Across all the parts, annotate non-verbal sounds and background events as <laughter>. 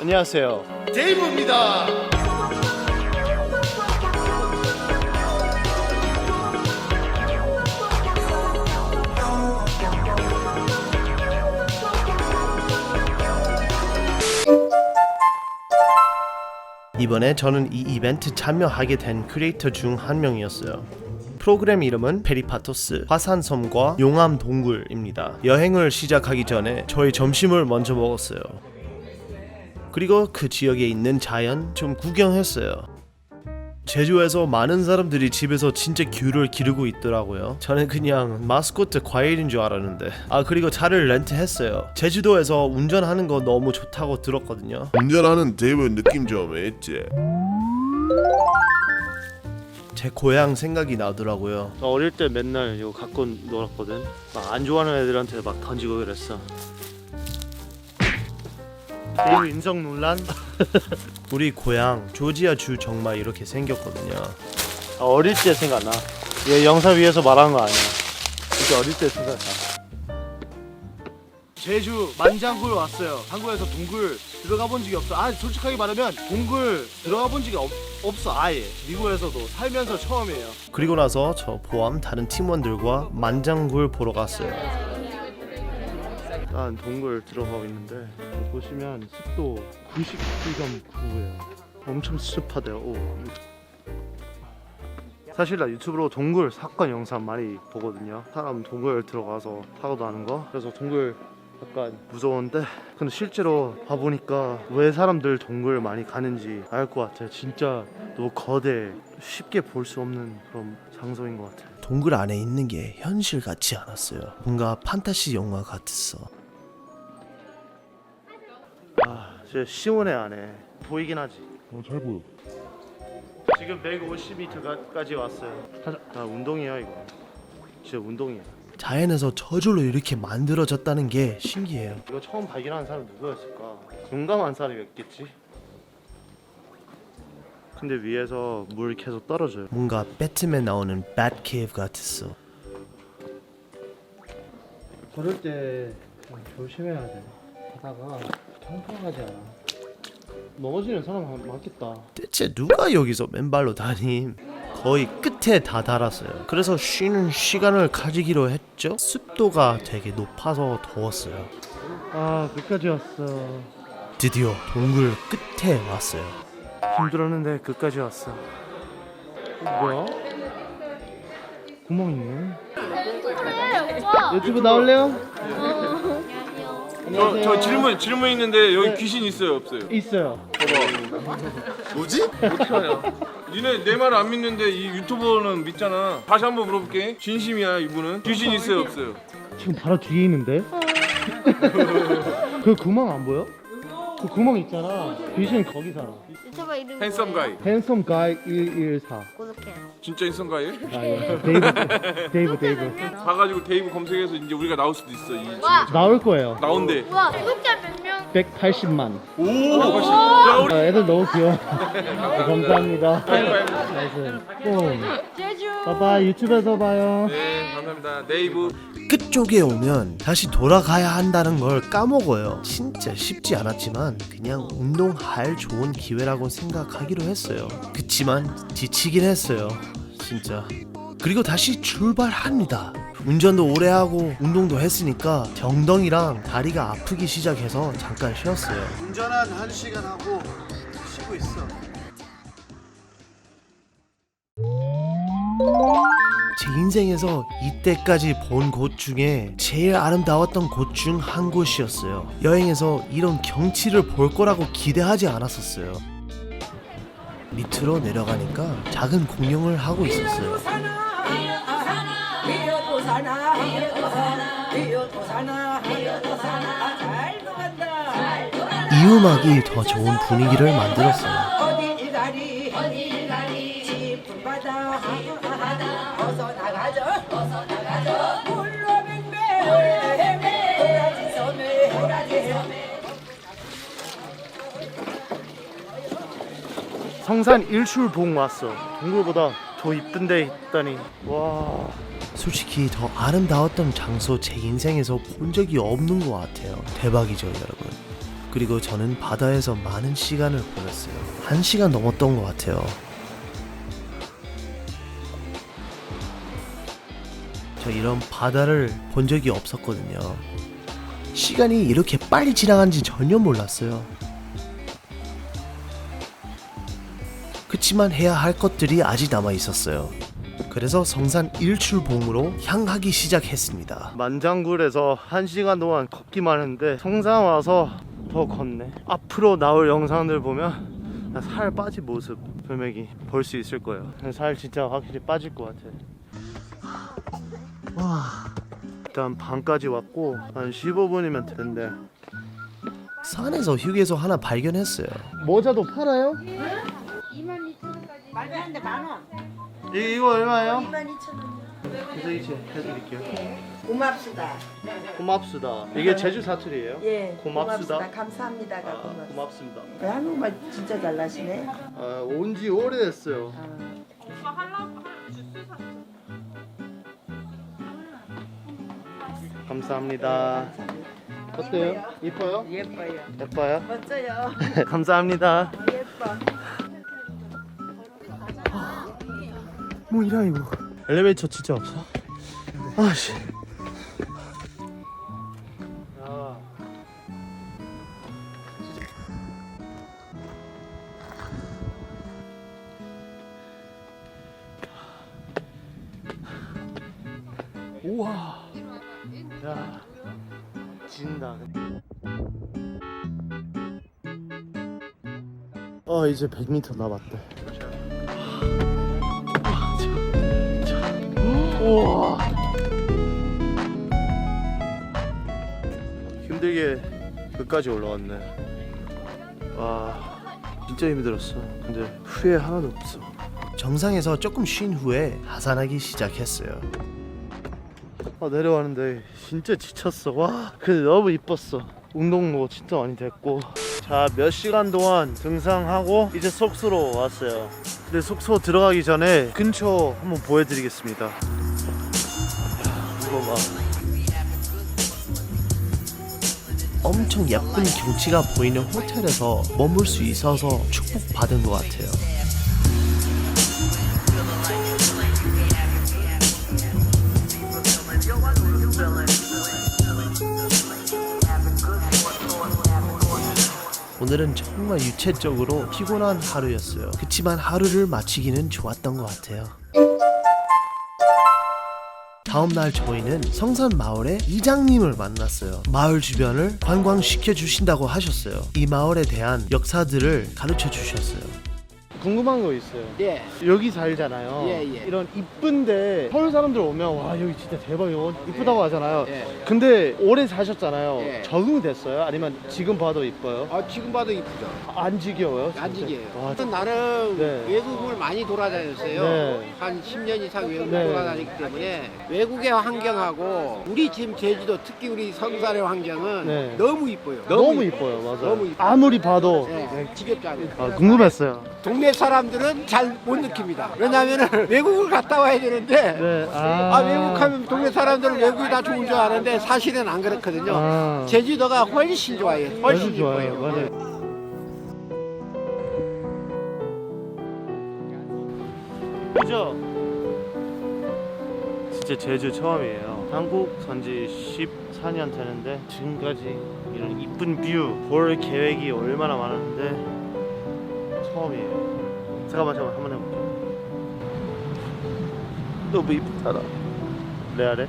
안녕하세요. 데이브입니다. 이번에 저는 이 이벤트 참여하게 된 크리에이터 중 한 명이었어요. 프로그램 이름은 페리파토스 화산섬과 용암 동굴입니다. 여행을 시작하기 전에 저희 점심을 먼저 먹었어요. 그리고 그 지역에 있는 자연 좀 구경했어요. 제주에서 많은 사람들이 집에서 진짜 귤을 기르고 있더라고요. 저는 그냥 마스코트 과일인 줄 알았는데. 아 그리고 차를 렌트했어요. 제주도에서 운전하는 거 너무 좋다고 들었거든요. 운전하는 데이브 느낌 좀 있지. 제 고향 생각이 나더라고요. 나 어릴 때 맨날 이거 갖고 놀았거든. 막 안 좋아하는 애들한테 막 던지고 그랬어. 제일 인성 논란? <laughs> 우리 고향 조지아 주 정말 이렇게 생겼거든요. 아, 어릴 때 생각나. 얘 영상 위에서 말한 거 아니야. 진짜 어릴 때 생각나. 제주 만장굴 왔어요. 한국에서 동굴 들어가 본 적이 없어. 아 솔직하게 말하면 동굴 들어가 본 적이 없, 없어 아예. 미국에서도 살면서 처음이에요. 그리고 나서 저 포함 다른 팀원들과 만장굴 보러 갔어요. 일단 동굴 들어가고 있는데 보시면 습도 99.9예요. 엄청 습하대요. 오. 사실 나 유튜브로 동굴 사건 영상 많이 보거든요. 사람 동굴 들어가서 타고 다는 거. 그래서 동굴 약간 무서운데 근데 실제로 봐보니까 왜 사람들 동굴 많이 가는지 알 것 같아요. 진짜 너무 거대, 쉽게 볼 수 없는 그런 장소인 것 같아요. 동굴 안에 있는 게 현실 같지 않았어요. 뭔가 판타시 영화 같았어. 아, 진짜 시원해 안에 보이긴 하지. 어, 잘 보여. 지금 150m까지 왔어요. 아 운동이야 이거. 진짜 운동이야. 자연에서 저절로 이렇게 만들어졌다는 게 신기해요. 이거 처음 발견한 사람 누구였을까? 용감한 사람이었겠지. 근데 위에서 물 계속 떨어져요. 뭔가 배트맨 나오는 bat 같았어. 걸을 때좀 조심해야 돼. 가다가 평평하지 않아. 넘어지는 사람 많겠다. 대체 누가 여기서 맨발로 다님? 거의 끝에 다 달았어요. 그래서 쉬는 시간을 가지기로 했죠. 습도가 되게 높아서 더웠어요. 아 끝까지 왔어. 드디어 동굴 끝에 왔어요. 힘들었는데 끝까지 왔어. 어, 뭐야? 구멍 있네. 유튜브 나올래요? 저, 저 질문 질문 있는데 여기 귀신 있어요 없어요? 있어요. 뭐지? 니네 내 말 안 믿는데 이 유튜버는 믿잖아. 다시 한번 물어볼게. 진심이야 이분은. 귀신 있어요 없어요? 지금 바로 뒤에 있는데? <laughs> 그 구멍 안 보여? 그 구멍 있잖아. 귀신 거기 살아. 유튜버 이름이 핸섬 가이. 핸섬 가이 114. 구독해. 진짜 핸섬 가이? 아, 예. 데이브, 데이브, 데이브. 가가지고 데이브 검색해서 이제 우리가 나올 수도 있어. 이 와, 나올 거예요. 나온대. 와, 구독자 몇 명? 180만. 오. 야 우리 아, 애들 너무 귀여워. 네, <laughs> 감사합니다. 나이스. 뽕. 봐봐, 유튜브에서 봐요. 네 감사합니다. 데이브. 끝쪽에 오면 다시 돌아가야 한다는 걸 까먹어요. 진짜 쉽지 않았지만 그냥 운동할 좋은 기회라고 생각하기로 했어요. 그치만 지치긴 했어요. 진짜. 그리고 다시 출발합니다. 운전도 오래 하고 운동도 했으니까 정덩이랑 다리가 아프기 시작해서 잠깐 쉬었어요. 운전한 한 시간 하고 쉬고 있어. 제 인생에서 이때까지 본 곳 중에 제일 아름다웠던 곳 중 한 곳이었어요. 여행에서 이런 경치를 볼 거라고 기대하지 않았었어요. 밑으로 내려가니까 작은 공룡을 하고 있었어요. 이 음악이 더 좋은 분위기를 만들었어요. 성산 일출봉 왔어. 동굴보다 더 이쁜 데 있다니. 와. 솔직히 더 아름다웠던 장소 제 인생에서 본 적이 없는 것 같아요. 대박이죠, 여러분. 그리고 저는 바다에서 많은 시간을 보냈어요. 한 시간 넘었던 것 같아요. 저 이런 바다를 본 적이 없었거든요. 시간이 이렇게 빨리 지나간지 전혀 몰랐어요. 그치만 해야 할 것들이 아직 남아 있었어요. 그래서 성산 일출봉으로 향하기 시작했습니다. 만장굴에서 한 시간 동안 걷기만 했는데 성산 와서 더 걷네. 앞으로 나올 영상들 보면 나살 빠진 모습 분명히 볼수 있을 거예요. 살 진짜 확실히 빠질 것 같아. 와, 일단 반까지 왔고 한 15분이면 된대. 산에서 휴게소 하나 발견했어요. 모자도 팔아요? 22,000원까지. 말도 안 돼, 만 원. 이, 이거 얼마예요? 22,000원. 그래서 이제 해드릴게요. 고맙습니다. 고맙습니다. 이게 제주 사투리예요? 예. 고맙습니다. 감사합니다가 아, 고맙습니다. 고맙습니다. 그 한국말 진짜 잘나시네. 아, 온지 오래됐어요. 아. 감사합니다. 어때요? 이뻐요? 예뻐요. 예뻐요? 멋져요. <laughs> 감사합니다. 예뻐. 뭐 이라 이거? 엘리베이터 진짜 없어? 아씨. 야. 우와. 야. 진다. 어 이제 100m 남았대. 우와. 힘들게 끝까지 올라왔네. 와, 진짜 힘들었어. 근데 후회 하나도 없어. 정상에서 조금 쉰 후에 하산하기 시작했어요. 아, 내려왔는데 진짜 지쳤어. 와, 근데 너무 이뻤어. 운동도 진짜 많이 됐고. 자, 몇 시간 동안 등산하고 이제 숙소로 왔어요. 근데 숙소 들어가기 전에 근처 한번 보여드리겠습니다. 야, 이거 봐. 엄청 예쁜 경치가 보이는 호텔에서 머물 수 있어서 축복받은 것 같아요. 오늘은 정말 유체적으로 피곤한 하루였어요. 그치만 하루를 마치기는 좋았던 것 같아요. 다음 날 저희는 성산 마을의 이장님을 만났어요. 마을 주변을 관광시켜 주신다고 하셨어요. 이 마을에 대한 역사들을 가르쳐 주셨어요. 궁금한 거 있어요. 예, 여기 살잖아요. 예, 예. 이런 이쁜데 서울 사람들 오면 와 여기 진짜 대박이고 이쁘다고 하잖아요. 예. 근데 오래 사셨잖아요. 예. 적응됐어요? 아니면 지금 봐도 이뻐요? 아, 지금 봐도 이쁘죠. 안 지겨워요? 진짜? 안 지게요. 와, 나는 네. 외국을 많이 돌아다녔어요. 네. 한 10년 이상 외국 네. 돌아다녔기 때문에 외국의 환경하고 우리 지금 제주도 특히 우리 성산의 환경은 네. 너무 이뻐요. 너무 이뻐. 이뻐요, 맞아요. 너무 이뻐요. 아무리 봐도 네, 지겹지 않아요. 아, 궁금했어요. 동네 사람들은 잘 못 느낍니다. 왜냐하면 외국을 갔다 와야 되는데 네, 아, 외국 하면 동네 사람들은 외국이 다 좋은 줄 아는데 사실은 안 그렇거든요. 아. 제주도가 훨씬 좋아요. 훨씬 훨씬 좋아요, 이뻐요. 맞아요. 그죠? 진짜 제주 처음이에요. 한국 산지 14년 되는데 지금까지 이런 이쁜 뷰 볼 계획이 얼마나 많았는데 처음이에요. 잠깐만 잠깐만 한번 해볼게요. 너무 이쁘다. 레알해?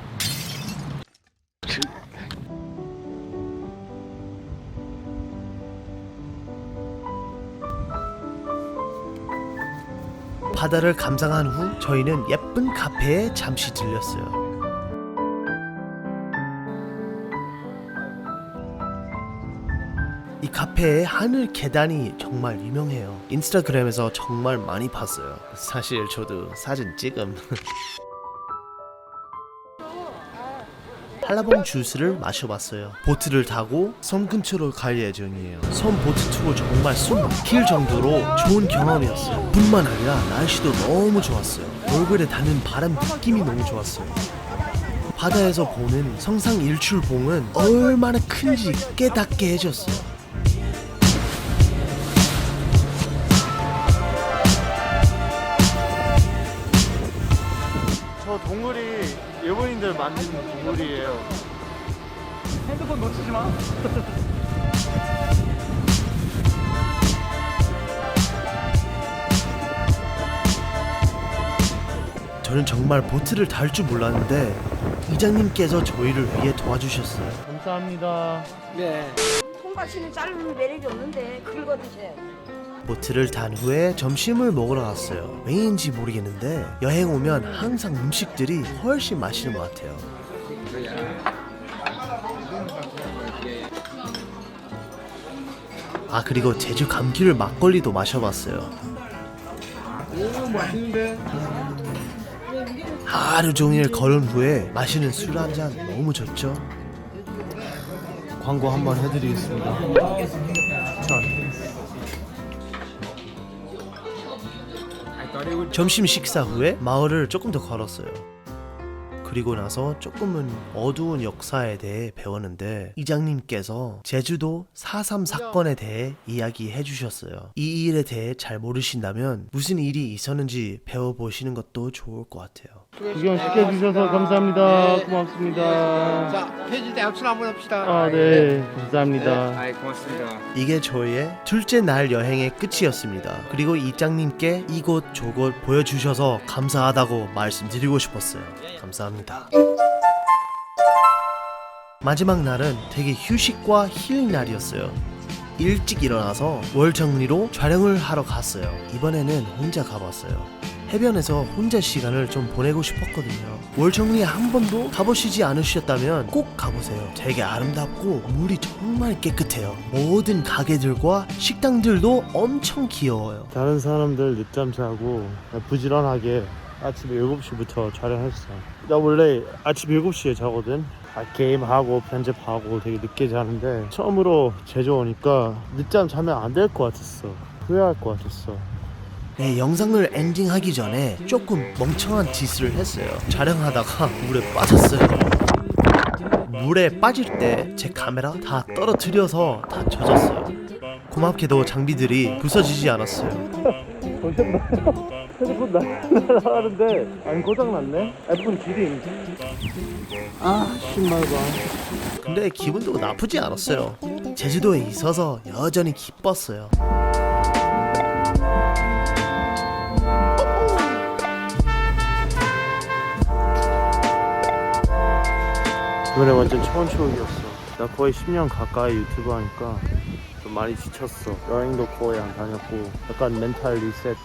바다를 감상한 후 저희는 예쁜 카페에 잠시 들렸어요. 이 카페의 하늘 계단이 정말 유명해요. 인스타그램에서 정말 많이 봤어요. 사실 저도 사진 찍음. <laughs> 한라봉 주스를 마셔봤어요. 보트를 타고 섬 근처로 갈 예정이에요. 섬 보트 투어 정말 숨 막힐 정도로 좋은 경험이었어요. 뿐만 아니라 날씨도 너무 좋았어요. 얼굴에 닿는 바람 느낌이 너무 좋았어요. 바다에서 보는 성상 일출봉은 얼마나 큰지 깨닫게 해줬어요. 동굴이 일본인들 만든 동굴이에요. 핸드폰 놓치지 마. <laughs> 저는 정말 보트를 탈 줄 몰랐는데 이장님께서 저희를 위해 도와주셨어요. 감사합니다. 네. 통과시는 자르는 매력이 없는데 긁어 드셔요. 보트를 탄 후에 점심을 먹으러 갔어요. 왜인지 모르겠는데 여행 오면 항상 음식들이 훨씬 맛있는 것 같아요. 아 그리고 제주 감귤 막걸리도 마셔봤어요. 하루 종일 걸은 후에 마시는 술 한 잔 너무 좋죠. 광고 한번 해드리겠습니다. 점심 식사 후에 마을을 조금 더 걸었어요. 그리고 나서 조금은 어두운 역사에 대해 배웠는데 이장님께서 제주도 4.3 사건에 대해 이야기해 주셨어요. 이 일에 대해 잘 모르신다면 무슨 일이 있었는지 배워보시는 것도 좋을 것 같아요. 구경 시켜주셔서 감사합니다. 고맙습니다. 자, 폐지대 악수 한번 합시다. 아, 네. 감사합니다. 아이 고맙습니다. 이게 저희의 둘째 날 여행의 끝이었습니다. 그리고 이장님께 이곳 저곳 보여주셔서 감사하다고 말씀드리고 싶었어요. 감사합니다. 마지막 날은 되게 휴식과 힐링 날이었어요. 일찍 일어나서 월 정리로 촬영을 하러 갔어요. 이번에는 혼자 가봤어요. 해변에서 혼자 시간을 좀 보내고 싶었거든요. 월 정리 한 번도 가보시지 않으셨다면 꼭 가보세요. 되게 아름답고 물이 정말 깨끗해요. 모든 가게들과 식당들도 엄청 귀여워요. 다른 사람들 늦잠 자고 나 부지런하게 아침 7시부터 촬영했어. 나 원래 아침 7시에 자거든. 아, 게임하고 편집하고 되게 늦게 자는데 처음으로 제주 오니까 늦잠 자면 안 될 것 같았어. 후회할 것 같았어. 네, 영상을 엔딩하기 전에 조금 멍청한 짓을 했어요. 촬영하다가 물에 빠졌어요. 물에 빠질 때 제 카메라 다 떨어뜨려서 다 젖었어요. 고맙게도 장비들이 부서지지 않았어요. 핸드폰 날아가는데 안 고장 났네. 애플 기린. 아 신발 봐. 근데 기분도 나쁘지 않았어요. 제주도에 있어서 여전히 기뻤어요. 이번에 완전 처음 추억이었어. 나 거의 10년 가까이 유튜브 하니까 좀 많이 지쳤어. 여행도 거의 안 다녔고 약간 멘탈 리셋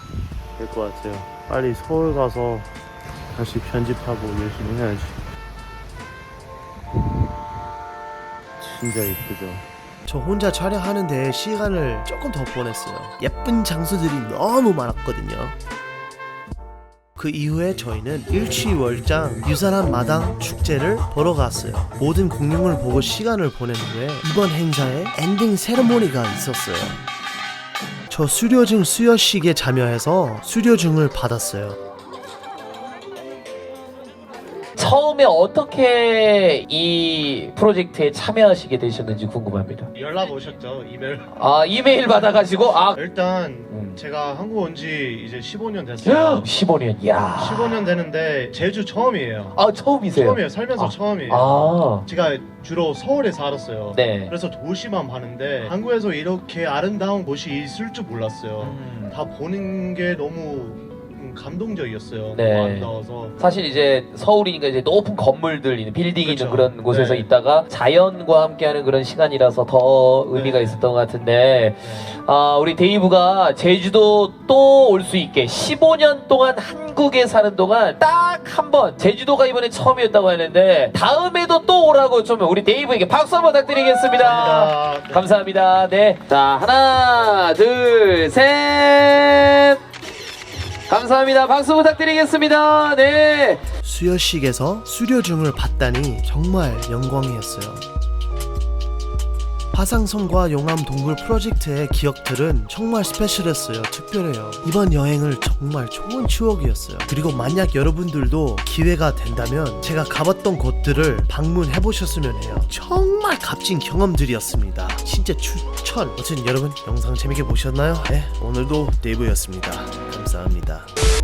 될 것 같아요. 빨리 서울 가서 다시 편집하고 열심히 해야지. 진짜 이쁘죠. 저 혼자 촬영하는데 시간을 조금 더 보냈어요. 예쁜 장소들이 너무 많았거든요. 그 이후에 저희는 일취월장 유산한 마당 축제를 보러 갔어요. 모든 공룡을 보고 시간을 보낸 후에 이번 행사에 엔딩 세레모니가 있었어요. 저 수료증 수여식에 참여해서 수료증을 받았어요. 처음에 어떻게 이 프로젝트에 참여하시게 되셨는지 궁금합니다. 연락 오셨죠? 이메일. 아 이메일 받아가지고 아 일단 음. 제가 한국 온 지 이제 15년 됐어요. 15년 야. 15년 되는데 제주 처음이에요. 아 처음이세요? 처음이에요. 살면서 아. 처음이에요. 아 제가 주로 서울에 살았어요. 네. 그래서 도시만 봤는데 한국에서 이렇게 아름다운 곳이 있을 줄 몰랐어요. 음. 다 보는 게 너무 음, 감동적이었어요. 네. 너무 아름다워서. 사실 이제 서울이니까 이제 높은 건물들 있는 빌딩 있는 그쵸. 그런 곳에서 네. 있다가 자연과 함께하는 그런 시간이라서 더 의미가 네. 있었던 것 같은데 네. 아 우리 데이브가 제주도 또 올 수 있게 15년 동안 한국에 사는 동안 딱 한 번 제주도가 이번에 처음이었다고 했는데 다음에도 또 오라고 좀 우리 데이브에게 박수 한번 부탁드리겠습니다. 감사합니다. 네. 감사합니다. 네. 자, 하나, 둘, 셋. 감사합니다. 박수 부탁드리겠습니다. 네. 수여식에서 수료증을 받다니 정말 영광이었어요. 화상성과 용암 동굴 프로젝트의 기억들은 정말 스페셜했어요. 특별해요. 이번 여행을 정말 좋은 추억이었어요. 그리고 만약 여러분들도 기회가 된다면 제가 가봤던 곳들을 방문해 보셨으면 해요. 정말 값진 경험들이었습니다. 진짜 추천. 어쨌든 여러분 영상 재밌게 보셨나요? 네, 오늘도 데이브였습니다. 감사합니다.